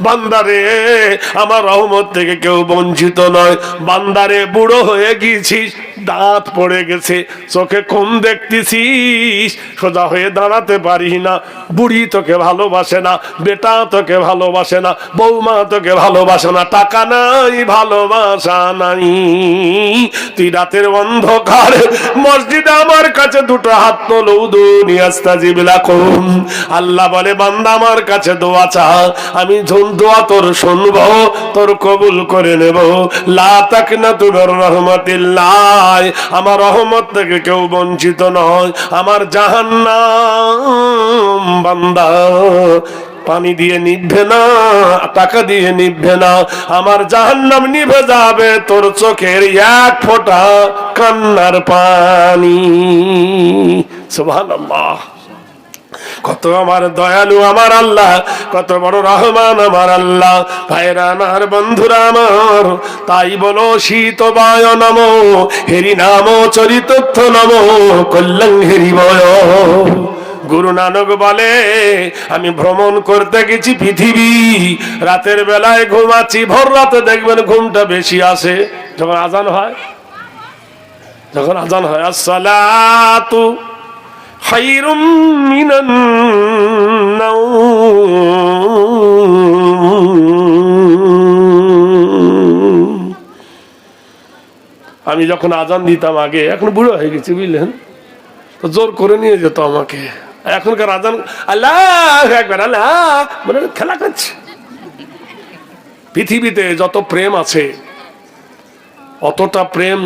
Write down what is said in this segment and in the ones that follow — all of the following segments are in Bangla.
বান্দারে আমার রহমত থেকে কেউ বঞ্চিত নয়। বান্দারে বুড়ো হয়ে গিয়েছিস। দাঁত পড়ে গেছে, চোখে কম দেখতেছিস, সোজা হয়ে দাঁড়াতে পারিস না। বুড়ি তোকে ভালোবাসে না, বেটা তোকে ভালোবাসে না, বৌমা তোকে ভালোবাসে না, টাকা নাই, ভালোবাসা নাই। তুই রাতের অন্ধকার, মসজিদে আমার কাছে দুটো হাত তোলো দুনিয়াস্তা জিবিলা কম আল্লাহ বলে, বান্দা, আমার কাছে দোয়া চা, আমি যখন দোয়া তোর শুনব, তোর কবুল করে নেব। লা তাকনা তুর রহমতিল্লাহ। আমার রহমত থেকে কেউ বঞ্চিত নয়। আমার জাহান্নাম বান্দা, পানি দিয়ে নিভবে না, টাকা দিয়ে নিভবে না। আমার জাহান্নাম নিভে যাবে, তোর চোখের এক ফোঁটা কান্নার পানি। সুবহানাল্লাহ। কত আমার দয়ালু আমার আল্লাহ, কত বড় রহমান আমার আল্লাহ। ভাইরা আমার, বন্ধুরা আমার, তাই বলো শীত বায় নম, হেরি নাম চরিতত্থ নম, কল্যাণ হেরি বয়। গুরু নানক বলে, আমি ভ্রমণ করতে গেছি পৃথিবী, রাতের বেলায় ঘুমাচ্ছি, ভোর রাতে দেখবেন ঘুমটা বেশি আসে। যখন আজান হয়, যখন আজান হয়, আসসালাতু خير من النوم আমি যখন আজান দিতাম আগে এখন বুড়ো হয়ে গেছি বুঝলেন তো জোর করে নিয়ে যেত আমাকে এখনকার আজান আল্লাহ একবার আল্লাহ মানে খেলা করছে পৃথিবীতে যত প্রেম আছে অতটা প্রেম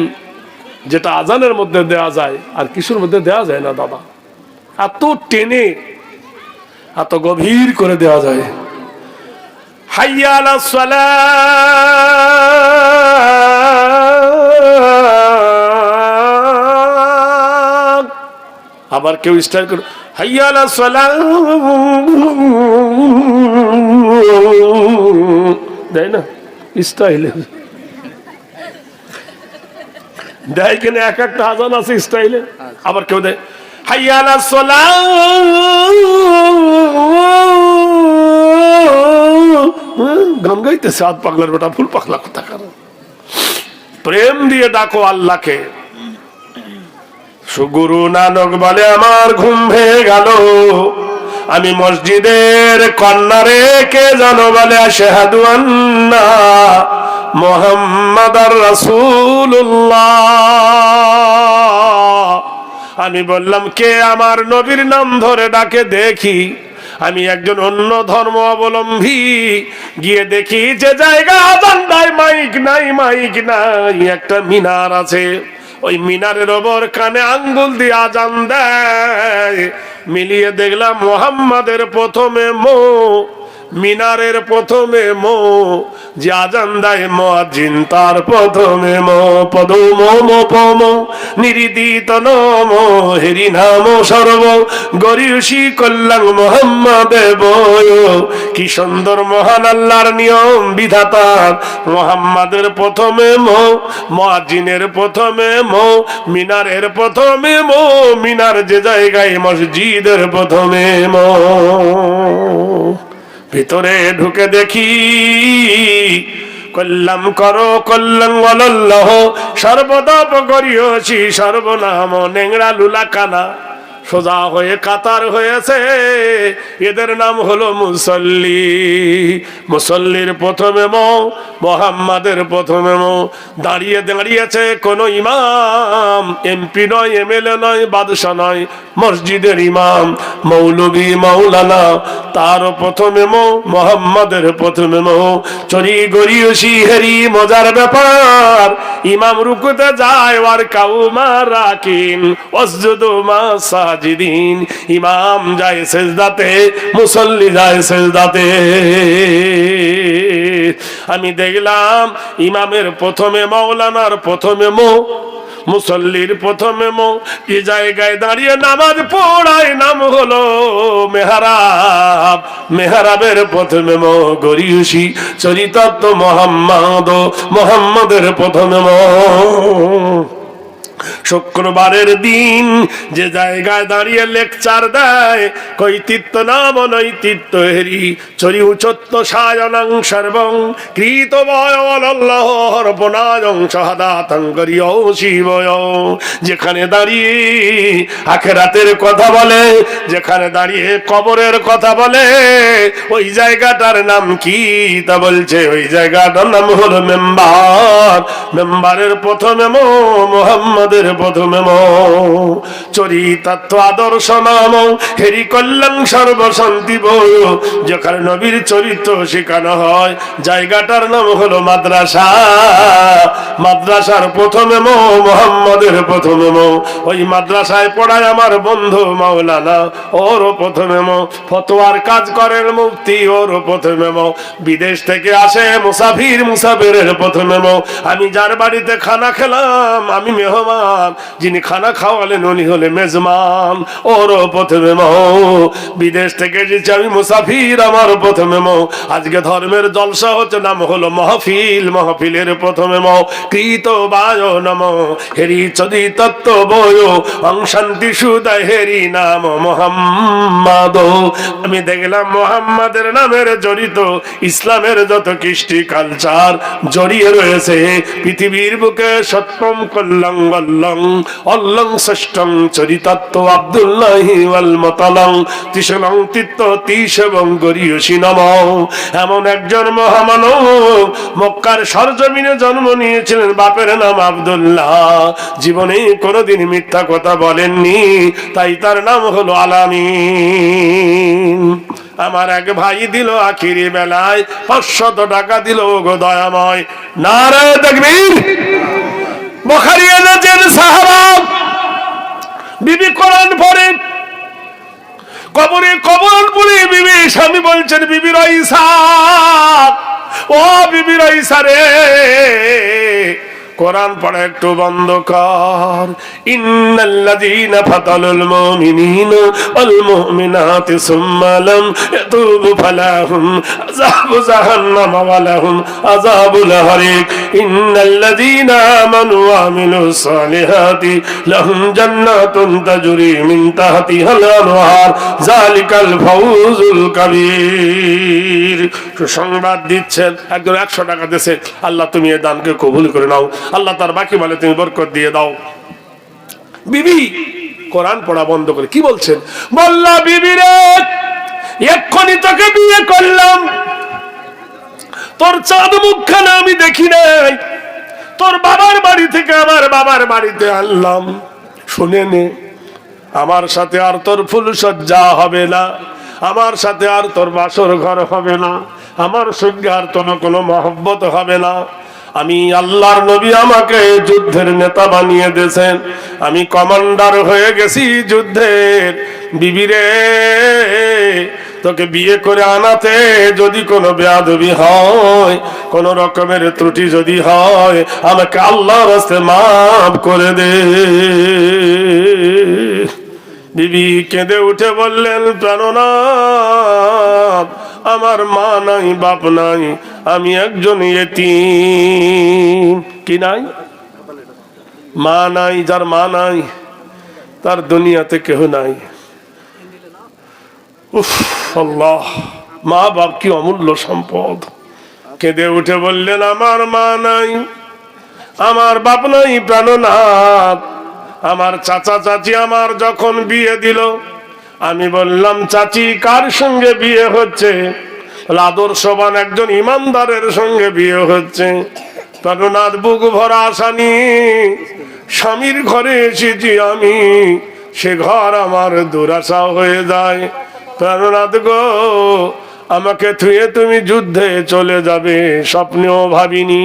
যেটা আজানের মধ্যে দেয়া যায় আর কিছুর মধ্যে দেয়া যায় না দাদা এত টেনে, এত গভীর করে দেওয়া যায়। হাইয়ালা আবার কেউ স্টাইল করে হাইয়ালা দেয় না? স্টাইলে দেয় কিনা? এক একটা আজান আছে স্টাইলে আবার কেউ দেয় হাইয়ালা সোলা গান গাইতেছে, হাত পাগলার বেটা, ফুল পাগলা কথা কারণ। প্রেম দিয়ে ডাকো আল্লাহকে। সুগুরু নানক বলে, আমার ঘুম ভেঙে গেল। আমি মসজিদের কন্যারে কে জানো বলে শেহাদু আন্না মোহাম্মদ রাসূলুল্লাহ। আমি বললাম, কে আমার নবীর নাম ধরে ডাকে দেখি? আমি একজন অন্য ধর্ম অবলম্বী। গিয়ে দেখি যে জায়গা আজান্দায় মাইক নাই মাইক নাই, একটা মিনার আছে। ওই মিনারের ওপর কানে আঙ্গুল দিয়ে আজান দেয়। মিলিয়ে দেখলাম মোহাম্মদের প্রথমে মো মিনারের প্রথমে মো, যে আজান দেয় মজিন তার প্রথমে মো পদ, মো মো পম নিরিদিত নম, হেরি নাম সর্ব গরিয়সী কল্যাণ মোহাম্মদে কি সুন্দর, মহান আল্লাহর নিয়ম বিধাতার মোহাম্মদের প্রথমে মো মজিনের প্রথমে মো, মিনারের প্রথমে মো, মিনার যে জায়গায় মসজিদের প্রথমে মো। ভিতরে ঢুকে দেখি কল্যাণ করো কল্যাণ বলল্লাহ সর্বদাপ করিয়ছি সর্বনাম নেংড়া লুলা কানা সোজা হয়ে কাতার হয়েছে। এদের নাম হলো মুসল্লি। মুসল্লির প্রথমে মো, মোহাম্মদের প্রথমে মো। দাঁড়িয়ে দাঁড়িয়েছে কোন ইমাম। এমপি নয়, এমএলএ নয়, বাদশাহ নয়, মসজিদের ইমাম, মৌলবী, মাওলানা। তার প্রথমে মো, মোহাম্মদের প্রথমে মো। চরি গরিয়সি হেরি, মজার ব্যাপার। ইমাম রুকুতে যায় আর কাউমা রাকিন অসজুদু মা সাজিদিন, ইমাম যায় সেজদাতে, মুসল্লি যায় সেজদাতে। আমি দেখলাম ইমামের প্রথমে মাওলানার প্রথমে মো, মুসল্লির প্রথমে মো যে জায়গায় দাঁড়িয়ে নামাজ পড়ায় নাম হলো মেহারাব। মেহারাবের প্রথমে মো গরিয়সি, চরিতার্থ মোহাম্মদ মোহাম্মদের প্রথমে মো। শুক্রবারের দিন যে জায়গায় দাঁড়িয়ে লেকচার দেয় তীর্থ নাম তীর্থ হেরি, চরি উচত্ত সায়নাং সর্বং কৃত বনায়ং সহাদাতং শিবয়। যেখানে দাঁড়িয়ে আখেরাতের কথা বলে, যেখানে দাঁড়িয়ে কবরের কথা বলে, ওই জায়গাটার নাম কি তা বলছে? ওই জায়গাটার নাম হলো মেম্বার। মেম্বারের প্রথমে মো মোহাম্মদের প্রথমে মো চরিতার্থ আদর্শ নাম হেরি কল্যাণ সর্বশান্তি বই যেখানে নবীর চরিত্র শেখানো হয়, জায়গাটার নাম হলো মাদ্রাসা। মাদ্রাসার প্রথমে মো, মোহাম্মদের প্রথমে মো। ওই মাদ্রাসায় পড়ায় আমার বন্ধু মাওলানা ওরও প্রথমে মো। ফতোয়ার কাজ করেন মুক্তি ওরও প্রথমে মো। বিদেশ থেকে আসে মুসাফির, মুসাফিরের প্রথমে মো। আমি যার বাড়িতে খানা খেলাম, আমি মেহমান। যিনি খানা খাওয়ালেন উনি হলে মেজমান ওরও প্রথমে মো, বিদেশ থেকে এসেছি আমি মুসাফির আমার প্রথমে মো। আজকে ধর্মের জলসা হচ্ছে, নাম হলো মহফিল, মহফিলের প্রথমে মো। কৃত বায় নম, হেরি চদি তত্ত্ব বয়, অং শান্তি সুদয় হেরি নাম মোহাম্মদ। আমি দেখলাম মোহাম্মদের নামের জড়িত, ইসলামের যত কৃষ্টি কালচার জড়িয়ে রয়েছে, পৃথিবীর বুকে সত্যম কল্লং বল্লং অল্লং ষষ্ঠং চরিতাত্ম আব্দুল্লাহি ওয়াল মতালং তিসলং তিত্ত তিস এবং গরিয়সী নম। এমন একজন মহামানব মক্কার সরজমিনে জন্ম নিয়েছিলেন, বাপের নাম আব্দুল্লাহ। জীবনে কোনোদিন মিথ্যা কথা বলেননি, তাই তার নাম হলো আলামিন। আমার এক ভাই দিল আখিরি বেলায়, পাঁচশত টাকা দিল গো দয়াময়। নারায় দেখবি বখারি এনেছেন সাহাবা, বিবি কোরআন পড়ে, কবরে কবর পড়ে বিবি স্বামী বলছেন বিবির ঈশা ও বিবি ঈশা রে কোরআন পড়া একটু বন্ধ কর। ইন্নাল্লাযীনা ফাতালুল মুমিনিনা ওয়াল মুমিনাতি সুম্মা লাম ফালাহুম আযাবু জাহান্নাম আযাবুল হারিক। ইন্নাল্লাযীনা আমানু ওয়া আমিলুস সালিহাতি লাহুম জান্নাতুন তাজরি মিন তাহতিহাল আনহার যালিকাল ফাউজুল কাবীর। সংবাদ দিচ্ছেন, একজন একশো টাকা দিয়েছে। আল্লাহ তুমি এই দানকে কবুল করে নাও। আল্লাহ তার বাকি বলে তুমি বরকত দিয়ে দাও। বিবি, কোরআন পড়া বন্ধ করে, কি বলছেন? বললা, বিবি রে, এক্ষুনি তোকে বিয়ে করলাম। তোর চাঁদ মুখখানা আমি দেখি নাই। তোর বাবার বাড়ি থেকে আমার বাবার বাড়িতে আনলাম। শুনে নে, আমার সাথে আর তোর ফুল সজ্জা হবে না। আমার সাথে আর তোর বাসর ঘর হবে না। আমার সঙ্গে আর তোর কোনো মহব্বত হবে না। আমি আল্লাহর নবী আমাকে যুদ্ধের নেতা বানিয়ে দিয়েছেন। আমি কমান্ডার হয়ে গেছি যুদ্ধের। বিবিরে তোকে বিয়ে করে আনাতে যদি কোনো বেয়াদবি হয়, কোন রকমের ত্রুটি যদি হয়, আমাকে আল্লাহর রাস্তে মাফ করে দে। বিবি কেঁদে উঠে বললেন প্রাণনাথ আমার মা নাই, বাপ নাই, আমি একজন এতিম। কি নাই? মা নাই, যার মা নাই, তার দুনিয়াতে কেহ নাই। আল্লাহ, মা বাপ কি অমূল্য সম্পদ। কেঁদে উঠে বললেন, আমার মা নাই, আমার বাপ নাই, প্রাণনাথ। আমার চাচা চাচি আমার যখন বিয়ে দিল আমি বললাম, চাচি, কার সঙ্গে বিয়ে হচ্ছে? আদর্শবান একজন ইমানদারের সঙ্গে বিয়ে হচ্ছে। তরুণার বুক ভরা আসানি স্বামীর ঘরে এসেছি আমি। সে ঘর আমার দুরাশা হয়ে যায়। প্রাণনাথ গো আমাকে থুয়ে তুমি যুদ্ধে চলে যাবে, স্বপ্নেও ভাবিনি।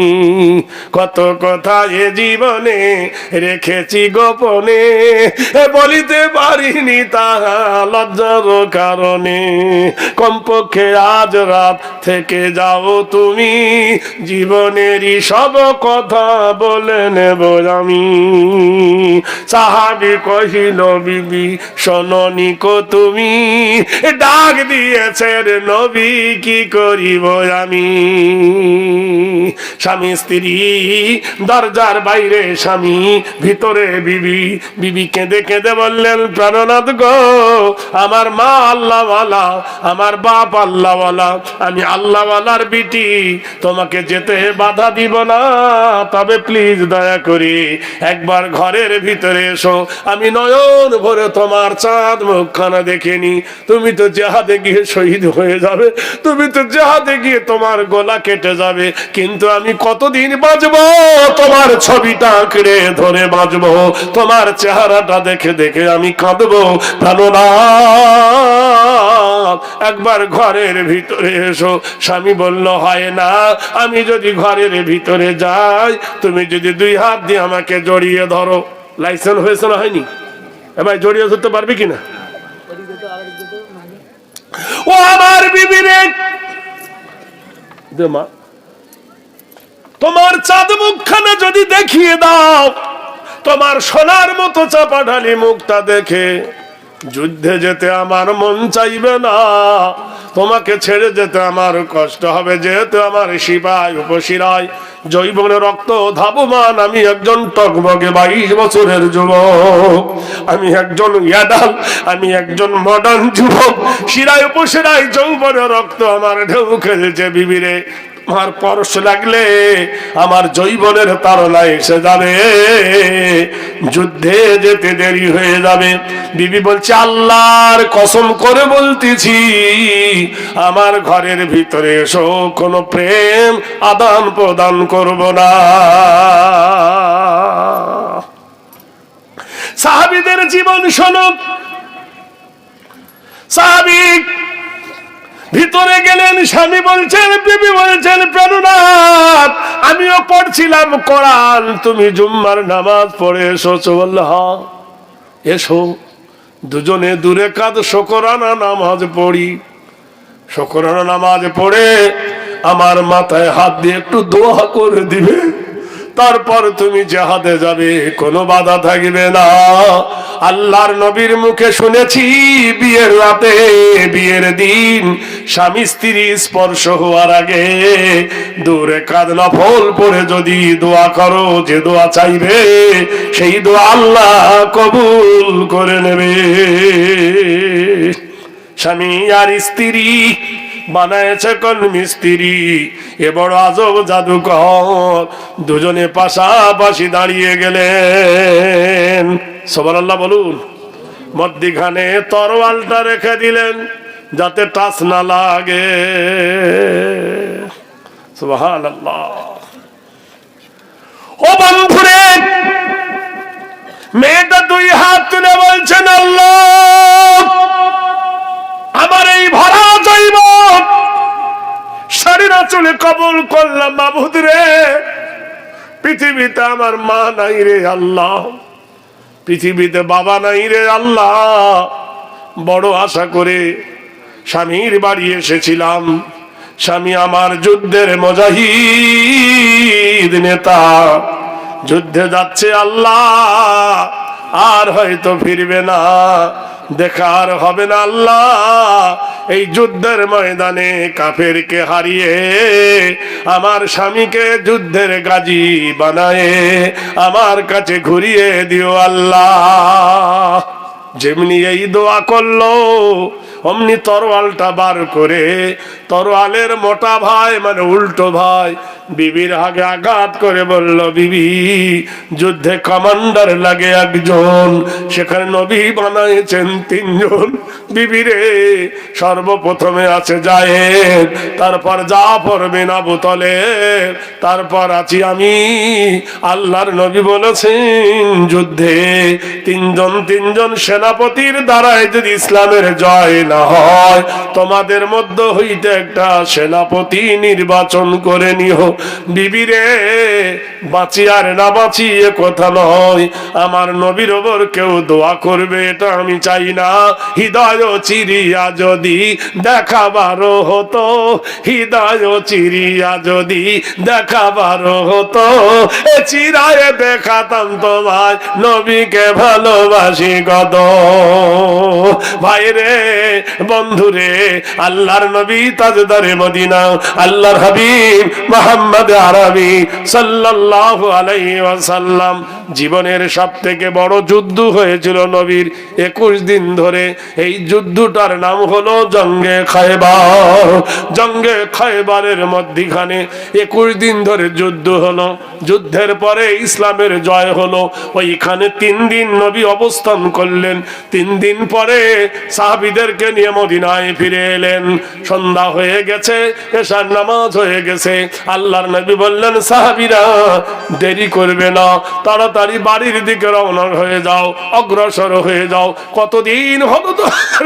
কত কথা এ জীবনে রেখেছি গোপনে বলিতে পারিনি তাহা লজ্জার কারণে। কমপক্ষে আজ রাত থেকে যাও তুমি, জীবনেরই সব কথা বলে নেব আমি। সাহাবি কহিল, বিবি শোনি কো তুমি? ডাক দিয়েছে নবী। নবী কি করিব আমি? স্বামী, স্ত্রী, দরজার বাইরে স্বামী, ভিতরে বিবি। বিবি কেঁদে কেঁদে বললেন, প্রাণনাথ গো, আমার মা আল্লাহওয়ালা, আমার বাপ আল্লাহওয়ালা, আমি আল্লাহওয়ালার বিটি, তোমাকে যেতে বাধা দিব না। তবে প্লিজ দয়া করে, একবার ঘরের ভিতরে এসো। আমি নয়ন ভরে তোমার চাঁদ মুখখানা দেখেনি। তুমি তো জেহাদে শহীদ হয়ে যাবে। তুমি তো জেহাদে গিয়ে তোমার গলা কেটে যাবে। কিন্তু আমি কতদিন বাঁচবো? তোমার ছবিটা আঁকড়ে ধরে বাঁচবো। তোমার চেহারাটা দেখে দেখে আমি কাঁদবো। প্রাণনাথ একবার ঘরের ভিতরে এসো। স্বামী বলল, হয় না, আমি যদি ঘরের ভিতরে যাই, তুমি যদি দুই হাত দিয়ে আমাকে জড়িয়ে ধরো। লাইসেন্স হয়েছে না হয়নি? এবার জড়িয়ে ধরতে পারবে কিনা? ও আমার বিবিরে। দেমা তোমার চাঁদ মুখখানা যদি দেখিয়ে দাও, তোমার সোনার মতো চাপা ঢালি মুখটা দেখে যুদ্ধে যেতে আমার মন চাইবে না। তোমাকে ছেড়ে যেতে আমার কষ্ট হবে, যেহেতু আমার শিবায় উপশিরায়। জৈবনে রক্ত ধাবমান, আমি একজন টকবগে বাইশ বছরের যুবক। আমি একজন ইয়াদাল, আমি একজন মডার্ন যুবক। শিরায় উপশিরায় যৌবনে রক্ত আমার ঢেউ খেলছে বিবিরে। আমার পরশ লাগলে আমার জৈবনের তারলা এসে যাবে যুদ্ধে যেতে দেরি হয়ে যাবে। বিবি বলছে, আল্লাহর কসম করে বলতেছি, আমার ঘরের ভিতরে এসো, কোনো প্রেম আদান প্রদান করব না। সাহাবিদের জীবন শোনো। সাহাবিক ভিতরে গেলেন স্বামী বলছেন, বিবি বলছেন, প্রাণনাথ, আমিও পড়ছিলাম কোরআন, তুমি জুম্মার নামাজ পড়ে এসো বলল এসো, দুজনে দূরে কাঁদ, শকরানা নামাজ পড়ি। শকরানা নামাজ পড়ে আমার মাথায় হাত দিয়ে একটু দোয়া করে দিবে। তারপর তুমি জাহাদে যাবে, কোনো বাধা থাকবে না। আল্লাহর নবীর মুখে শুনেছি, বিয়ের রাতে, বিয়ের দিন, স্বামী স্ত্রী স্পর্শ হওয়ার আগে দূরে কাঁদ নফল পরে যদি দোয়া করো, যে দোয়া চাইবে, সেই দোয়া আল্লাহ কবুল করে নেবে। স্বামী আর স্ত্রী, বানায়ছে কোন মিস্ত্রি এ বড় আজব জাদুকর। দুজনে পাশাপাশি দাঁড়িয়ে গেলেন। সবার আল্লাহ বলুন। মধ্যিখানে তরোয়ালটা রেখে দিলেন, যাতে টাচ না লাগে। সুবহান ও বন্ধুরে, মেয়েটা দুই হাত তুলে বলছেন, আল্লাহ, আমার এই ভরা শরীরা চলে কবল করলাম, মাবুদ রে। পৃথিবীতে আমার মা নাই রে আল্লাহ। পৃথিবীতে বাবা নাই রে আল্লাহ। বড় আশা করে স্বামীর বাড়ি এসেছিলাম। স্বামী আমার যুদ্ধের মজাহিদ নেতা। যুদ্ধে যাচ্ছে আল্লাহ, আর হয়তো ফিরবে না। দেখার হবে না আল্লাহ। এই যুদ্ধের ময়দানে কাফেরকে হারিয়ে আমার স্বামীকে যুদ্ধের গাজী বানায় আমার কাছে ঘুরিয়ে দিও আল্লাহ। যেমনি এই দোয়া করল অমনি তরোয়ালটা বার করে, তরোয়ালের মোটা ভাই মানে উল্টো ভাই, বিবির আগে আঘাত করে বলল, বিবি, যুদ্ধে কমান্ডার লাগে একজন, সেখানে নবী বানাইছেন তিনজন। বিবিরে সর্বপ্রথমে আছে জায়েদ, তারপর যা পড়বে না বোতলে তারপর আছি আমি। আল্লাহর নবী বলেছেন, যুদ্ধে তিনজন তিনজন সেনাপতির দ্বারাই যদি ইসলামের জয় না হয়, তোমাদের মধ্য হইতে একটা সেনাপতি নির্বাচন করে নিও। বিবিরে বাঁচি আর না বাঁচি এ কথা নয়, আমার নবীর ওপর কেউ দোয়া করবে, এটা আমি চাই না। হৃদয় চিরিয়া যদি দেখাবার হতো, হৃদয় চিরিয়া যদি দেখাবার হতো, এ চিরায় দেখাতাম তোমায়, নবীকে ভালোবাসি কত ভাইরে বন্ধুরে, আল্লাহর নবী তাজদারে মদিনা, আল্লাহর হাবিব মোহাম্মদ আরবি সাল্লাল্লাহু আলাইহি ওয়াসাল্লাম। জীবনের সব থেকে বড় যুদ্ধ হয়েছিল নবীর একুশ দিন ধরে। এই যুদ্ধটার নাম হলো জঙ্গে খায়বার। জঙ্গে খায়বারের মধ্যিখানে একুশ দিন ধরে যুদ্ধ হলো। যুদ্ধের পরে ইসলামের জয় হলো। ওইখানে তিন দিন নবী অবস্থান করলেন। তিন দিন পরে সাহাবিদেরকে নিয়ে মদিনায় ফিরে এলেন। সন্ধ্যা হয়ে গেছে, এশার নামাজ হয়ে গেছে। আল্লাহর নবী বললেন, সাহাবিরা, দেরি করবে না, তাড়াতাড়ি বাড়ির দিকে রওনা হয়ে যাও, অগ্রসর হয়ে যাও। কতদিন হলো তো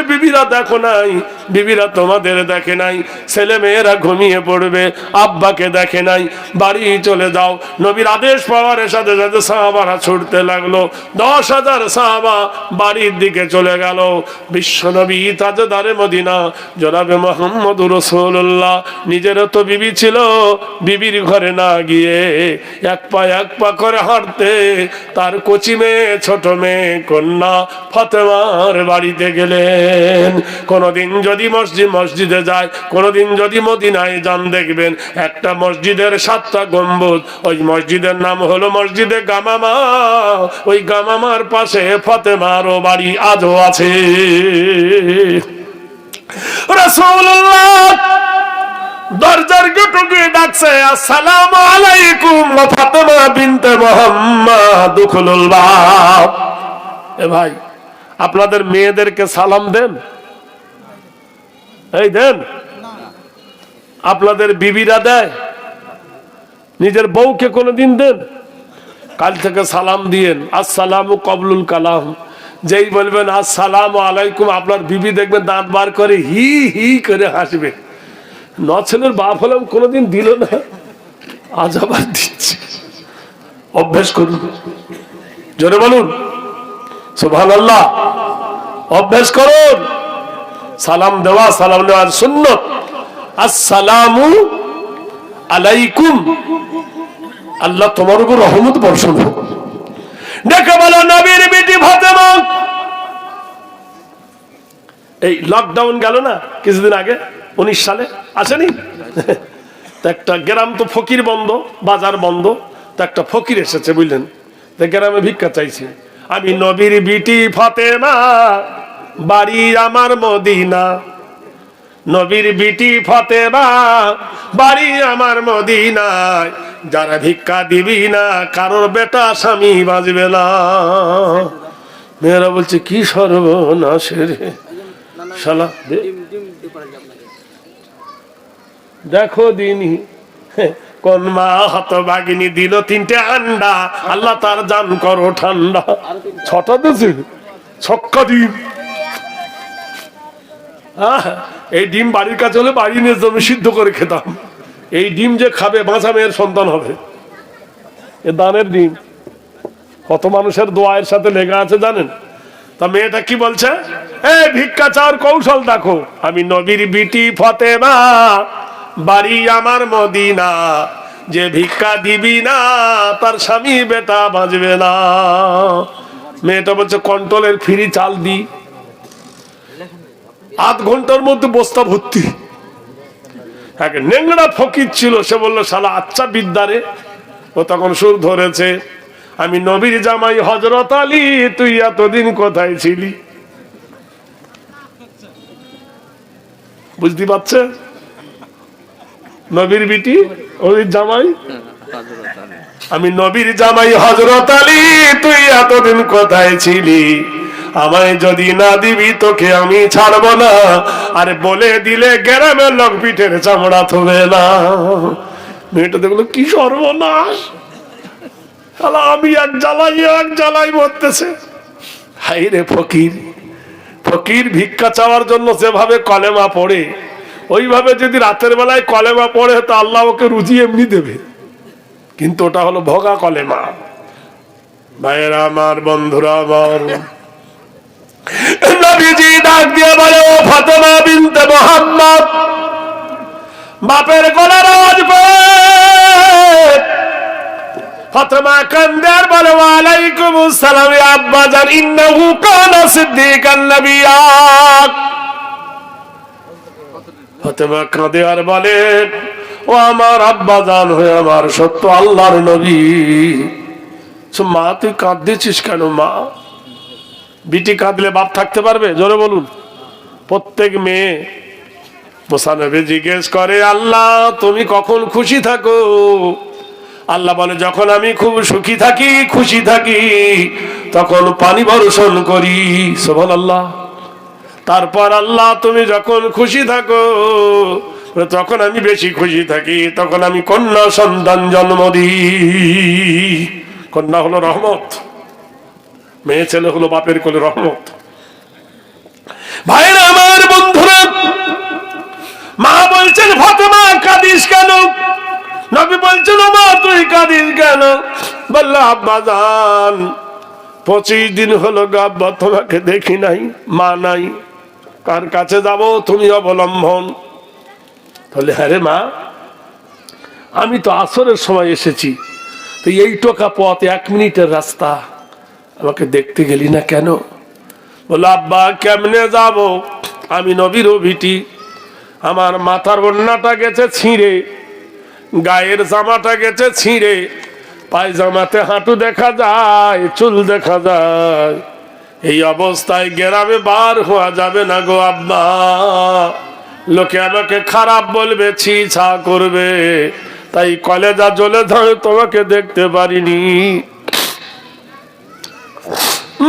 বিবিরা দেখো নাই, বিবিরা তোমাদের দেখে নাই। ছেলে মেয়েরা ঘুমিয়ে পড়বে, আব্বাকে দেখে নাই। বাড়ি চলে যাও। নবীর আদেশ পাওয়ার সাথে সাথে সাহাবারা ছুটতে লাগল। দশ হাজার সাহাবা বাড়ির দিকে চলে গেল। বিশ্ব নবী তাজদারে মদিনা। জনাবে মোহাম্মদ রসুল্লাহ নিজেরও তো বিবি ছিল, বিবির ঘরে না গিয়ে এক পা এক পা করে হাঁটতে। তার কচি মেয়ে, ছোট মেয়ে, কন্যা ফতেমার বাড়িতে গেলেন। কোনোদিন যদি মসজিদ, মসজিদে যায়, কোনোদিন যদি মদিনায় যান, দেখবেন একটা মসজিদের সাতটা গম্বুজ। ওই মসজিদের নাম হলো মসজিদে গামামা। ওই গামামার পাশে ফতেমারও বাড়ি আজও আছে। রাসূলুল্লাহ, দরজার ডাকছে, আসসালামু আলাইকুম ফাতেমা বিনতে বাব। এ ভাই, আপনাদের মেয়েদেরকে সালাম দেন। এই দেন, আপনাদের বিবিরা দেয়। নিজের বউকে কোনোদিন দেন। কাল থেকে সালাম দিয়েন, আসসালামু কবলুল কালাম। যেই বলবেন, আসসালামু আলাইকুম। আপনার বিবি দেখবেন দাঁত বার করে হি হি করে হাসবে। ন ছেলের বাপ হলাম কোনোদিন দিল না। আজ আবার দিচ্ছে। অভ্যেস করুন। জোরে বলুন সুভান আল্লাহ অভ্যেস করুন। সালাম দেওয়া, সালাম দেওয়ার সুন্নত। আসসালামু আলাইকুম। আল্লাহ তোমার উপর রহমত বর্ষণ হোক। দেখে বলো, নবীর বেটি ফাতেমা। এই লকডাউন গেল না কিছুদিন আগে, উনিশ সালে? আসেনি? একটা গ্রাম তো ফকির বন্ধ, বাজার বন্ধ, তো একটা ফকির এসেছে, বুঝলেন? গ্রামে ভিক্ষা চাইছে। আমি নবীর বিটি ফাতেমা, বাড়ি আমার মদিনা। নবীর বিটি ফতেবা বাড়ি আমার মদিনায়। যারা ভিক্ষা দিবি না কারোর বেটা স্বামী বাজবে না। মেয়েরা বলছে কি সর্বনাশের দেখো দিনি কোন মা হত বাগিনী দিল তিনটে আন্ডা। আল্লাহ তার জান করো ঠান্ডা। ছটা দিয়েছে ছক্কা আহ, এই ডিম বাড়ির কাছে হলে বাড়ি নিয়ে জমি সিদ্ধ করে খেতাম। এই ডিম যে খাবে বাঁচা মেয়ের সন্তান হবে। এ দানের ডিম। কত মানুষের দোয়ায়ের সাথে লেগে আছে জানেন? তা মেয়েটা কি বলছে? এই ভিক্ষা চাওয়ার কৌশল দেখো। আমি নবীর বিটি ফতেমা, বাড়ি আমার মদিনা। যে ভিক্ষা দিবি না, তার স্বামী বেটা বাঁচবে না। মেয়েটা বলছে, কন্ট্রোলের ফ্রি চাল দি। আধ ঘণ্টার মধ্যে বস্তা ভর্তি। এক নেংড়া ফকির ছিল, সে বলল, শালা আচ্ছা বিদ্যারে, ও তখন সুর ধরেছে, আমি নবীর জামাই হজরত আলী, তুই এতদিন কোথায় ছিলি? বুঝতে পারছে? নবীর বিটি, ওই জামাই? আমি নবীর জামাই হজরত আলী, তুই এতদিন কোথায় ছিলি? আমায় যদি না দিবি তোকে আমি ছাড়বো না। আর বলে দিলে গ্রামের লোক পিঠের চামড়া থবে না। মেয়েটা দেখল কি সর্বনাশ। আমি এক জ্বালাই এক জ্বালাই মরতেছে। হাই রে ফকির। ফকির ভিক্ষা চাওয়ার জন্য যেভাবে কলেমা পড়ে, ওইভাবে যদি রাতের বেলায় কলেমা পড়ে, তো আল্লাহ ওকে রুজি এমনি দেবে। কিন্তু ওটা হলো ভগা কলেমা। ভাইয়েরা, আমার বন্ধুরা, আমার নবীজি ডাক দিয়ে বলে, ও ফাতেমা বিনতে বাপের গলার আওয়াজ ফাতেমা কান্দার বলে, ওয়ালাইকুম আসসালাম আব্বা জান, ইন্নাহু কানা সিদ্দিকান ফতেমা কাঁদে আর বলে, ও আমার আব্বা জান হয়ে আমার সত্য আল্লাহর নবী। মা তুই কাঁদতেছিস কেন মা? বিটি কাঁদলে বাপ থাকতে পারবে? জোরে বলুন। প্রত্যেক মেয়ে মোসানবে জিজ্ঞেস করে, আল্লাহ, তুমি কখন খুশি থাকো? আল্লাহ বলে, যখন আমি খুব সুখী থাকি, খুশি থাকি, তখন পানি বর্ষণ করি। সোভান আল্লাহ তারপর, আল্লাহ, তুমি যখন খুশি থাকো তখন আমি বেশি খুশি থাকি, তখন আমি কন্যা সন্তান জন্ম দিই। কন্যা হলো রহমত। মেয়ে ছেলে হলো বাপের কোলে রহমত। ভাইরা আমার বন্ধুরা, মা বলছেন, ফাতেমা, কাদিস কেন? নবী বলছেন মা তুই কাদিস কেন? বলল, আব্বা জান, পঁচিশ দিন হলো গো আব্বা তোমাকে দেখি নাই, মা নাই। কার কাছে যাব তুমি অবলম্বন? তাহলে হ্যাঁ মা, আমি তো আসরের সময় এসেছি, তো এই টোকা পথ এক মিনিটের রাস্তা। আমাকে দেখতে গেলি না কেন? বলো আব্বা, কেমনে যাব? আমি নবীর ভিটি আমার মাথার বন্যাটা গেছে ছিঁড়ে, গায়ের জামাটা গেছে ছিঁড়ে। পায়জামাতে হাঁটু দেখা যায়, চুল দেখা যায়। এই অবস্থায় গ্রামে বার হওয়া যাবে না গো আব্বা। লোকে আমাকে খারাপ বলবে, ছি ছা করবে। তাই কলেজা জ্বলে ধরে তোমাকে দেখতে পারিনি।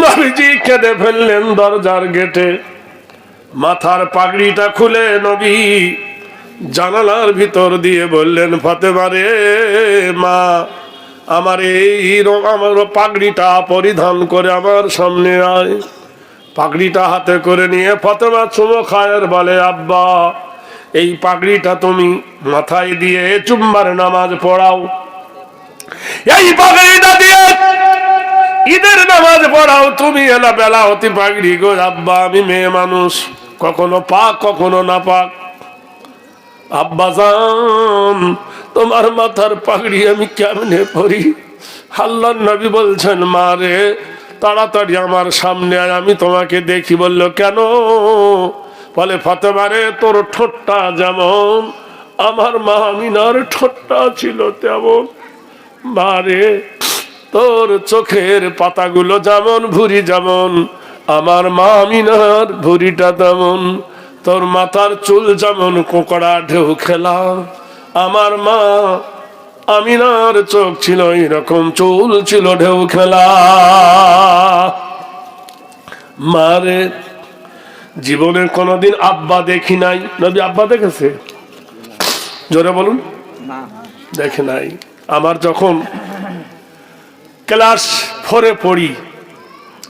নবীজি কেঁদে ফেললেন দরজার গেটে। মাথার পাগড়িটা খুলে নবী জানালার ভিতর দিয়ে বললেন, ফাতেমা রে, মা, আমার এই আমার পাগড়িটা পরিধান করে আমার সামনে আয়। পাগড়িটা হাতে করে নিয়ে ফাতেমা চুমো খায়ের বলে, আব্বা, এই পাগড়িটা তুমি মাথায় দিয়ে চুম্বার নামাজ পড়াও। এই পাগড়িটা দিয়ে ঈদের নামাজ পড়াও, তুমি এলা বেলা অতি পাগড়ি গো আব্বা, আমি মেয়ে মানুষ। কখনো পাক, কখনো না পাক আব্বা জান, তোমার মাথার পাগড়ি আমি কেমনে পড়ি আল্লাহ নবী বলছেন, মা রে, তাড়াতাড়ি আমার সামনে আয়, আমি তোমাকে দেখি। বলল, কেন? বলে ফাতেমারে তোর ঠোঁটটা যেমন, আমার মা আমিনার ঠোঁটটা ছিল তেমন। মারে তোর চোখের পাতাগুলো যেমন ভুরি যেমন আমার মা আমিনার ভুরিটা তেমন তোর মাথার চুল যেমন কোকড়া ঢেউ খেলা আমার মা আমিনার চোখ ছিল এরকম চুল ছিল ঢেউ খেলা। মারে জীবনে কোনোদিন আব্বা দেখি নাই। নদী আব্বা দেখেছে? জোরে বলুন। দেখে নাই। আমার যখন ক্লাস ফোরে পড়ি,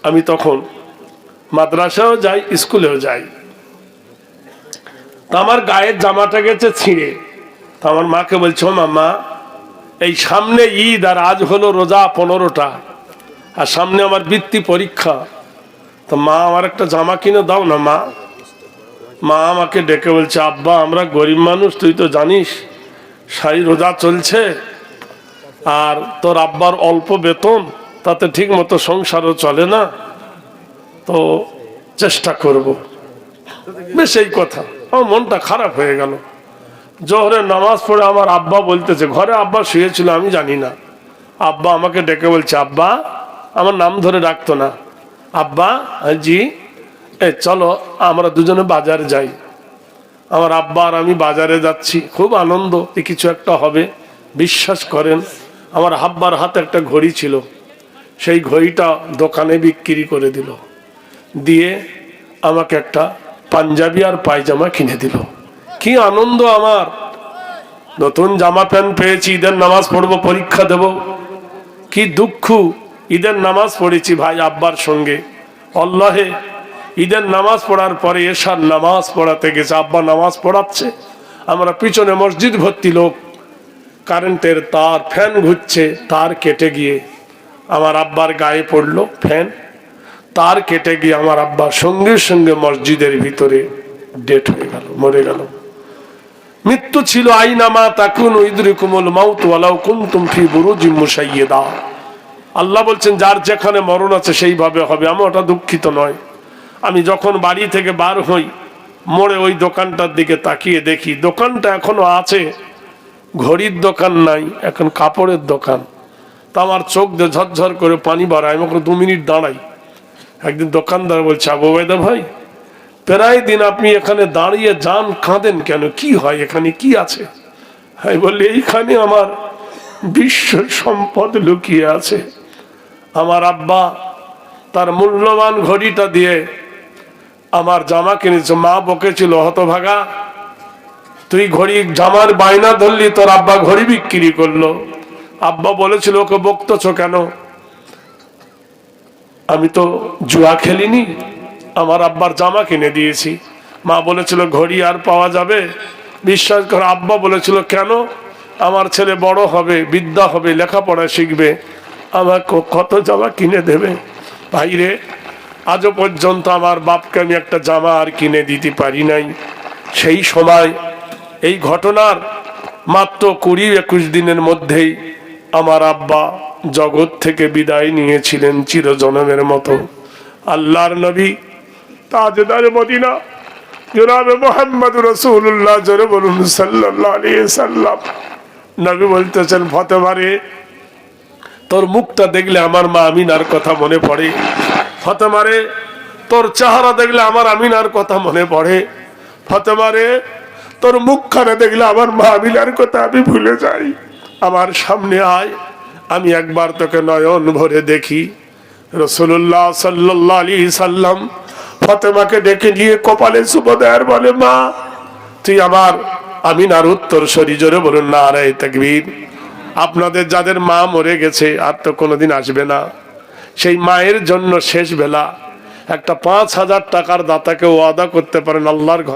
আমি তখন মাদ্রাসাও যাই, স্কুলেও যাই। তা আমার গায়ের জামাটা গেছে ছিঁড়ে। তা আমার মাকে বলছো মামা এই সামনে ঈদ আর আজ হলো রোজা পনেরোটা, আর সামনে আমার বৃত্তি পরীক্ষা। তো মা আমার একটা জামা কিনে দাও না, মা। মা আমাকে ডেকে বলছে, আব্বা, আমরা গরিব মানুষ, তুই তো জানিস সারি রোজা চলছে আর তোর আব্বার অল্প বেতন তাতে ঠিক মতো সংসারও চলে না। তো চেষ্টা করব। বেশ এই কথা। আমার মনটা খারাপ হয়ে গেল। জোহরের নামাজ পড়ে আমার আব্বা বলতেছে ঘরে আব্বা শুয়েছিল আমি জানি না। আব্বা আমাকে ডেকে বলছে আব্বা আমার নাম ধরে ডাকতো না। আব্বা হ্যাঁ, জি এ চলো আমরা দুজনে বাজারে যাই। আমার আব্বা আর আমি বাজারে যাচ্ছি। খুব আনন্দ কিছু একটা হবে। বিশ্বাস করেন আমার হাব্বার হাতে একটা ঘড়ি ছিল। সেই ঘড়িটা দোকানে বিক্রি করে দিল। দিয়ে আমাকে একটা পাঞ্জাবি আর পায়জামা কিনে দিল। কি আনন্দ আমার! নতুন জামা প্যান্ট পেয়েছি, ঈদের নামাজ পড়ব, পরীক্ষা দেব। কি দুঃখ, ঈদের নামাজ পড়েছি ভাই আব্বার সঙ্গে। অল্লাহে ঈদের নামাজ পড়ার পরে এশার নামাজ পড়াতে গেছে, আব্বা নামাজ পড়াচ্ছে। আমরা পিছনে মসজিদ ভর্তি লোক। কারেন্টের তার, ফ্যান ঘুরছে, তার কেটে গিয়ে আমার আব্বার গায়ে পড়ল ফ্যান। তার কেটে গিয়ে আমার আব্বা সঙ্গে সঙ্গে মসজিদের ভিতরে ডেট হয়ে গেল, মরে গেল। মৃত্যু ছিল আইনামা তাকুন ইদরিকুমুল মাউত ওয়ালাউ কুনতুম ফি বুরুজিম মুশাইয়্যিদা আল্লাহ বলছেন, যার যেখানে মরণ আছে সেইভাবে হবে। আমি ওটা দুঃখিত নয়। আমি যখন বাড়ি থেকে বার হই, মোড়ে ওই দোকানটার দিকে তাকিয়ে দেখি, দোকানটা এখনও আছে। ঘড়ির দোকান নাই, এখন কাপড়ের দোকান। তা আমার চোখ দিয়ে ঝরঝর করে পানি বাড়ায় আমাকে দু মিনিট দাঁড়াই। একদিন দোকানদার বলছে আবু ওবেদা ভাই, প্রায় দিন আপনি এখানে দাঁড়িয়ে যান, কাঁদেন কেন? কি হয় এখানে? কি আছে? আমি বললি এইখানে আমার বিশ্ব সম্পদ লুকিয়ে আছে। আমার আব্বা তার মূল্যবান ঘড়িটা দিয়ে আমার জামা কিনেছে, মা বকেছিল হতভাগা। তুই ঘড়ি জামার বায়না ধরলি, তোর আব্বা ঘড়ি বিক্রি করল। আব্বা বলেছিল, ওকে বকতেছ কেন? আমি তো জুয়া খেলিনি, আমার আব্বার জামা কিনে দিয়েছি। মা বলেছিল, ঘড়ি আর পাওয়া যাবে? বিশ্বাস করে আব্বা বলেছিল, কেন? আমার ছেলে বড় হবে, বিদ্যা হবে, লেখাপড়া শিখবে, আমাকে কত জামা কিনে দেবে? ভাইরে আজও পর্যন্ত আমার বাপকে আমি একটা জামা আর কিনে দিতে পারি নাই। সেই সময় এই ঘটনার মাত্র কুড়ি একুশ দিনের মধ্যেই আমার আব্বা জগৎ থেকে বিদায় নিয়েছিলেন চিরজনমের মতো। আল্লাহর নবী তাজদার মদিনা, জনাবে মোহাম্মদ রসুল্লাহ জোরে বলুন সাল্লাম নবী বলতেছেন, ফতেমারে, তোর মুখটা দেখলে আমার মা আমিনার কথা মনে পড়ে। ফতেমারে, তোর চেহারা দেখলে আমার আমিনার কথা মনে পড়ে। ফতেমারে তোর মুখখানে দেখলে আমার মা আমিনার কথা আমি ভুলে যাই। আমার সামনে আয়, আমি একবার তোকে নয়ন ভরে দেখি। রসুল্লাহ সাল্লাহ আলী সাল্লাম ফতেমাকে ডেকে নিয়ে কপালে সুবদার বলে, মা, তুই আমার আমিনার উত্তর শরী জোরে বলুন না আরে তাকবীর। আপনাদের যাদের মা মরে গেছে, আর তো কোনোদিন আসবে না। সেই মায়ের জন্য শেষ বেলা একটা পাঁচ হাজার টাকার দাতাকে ওয়াদা করতে পারেন আল্লাহর ঘর।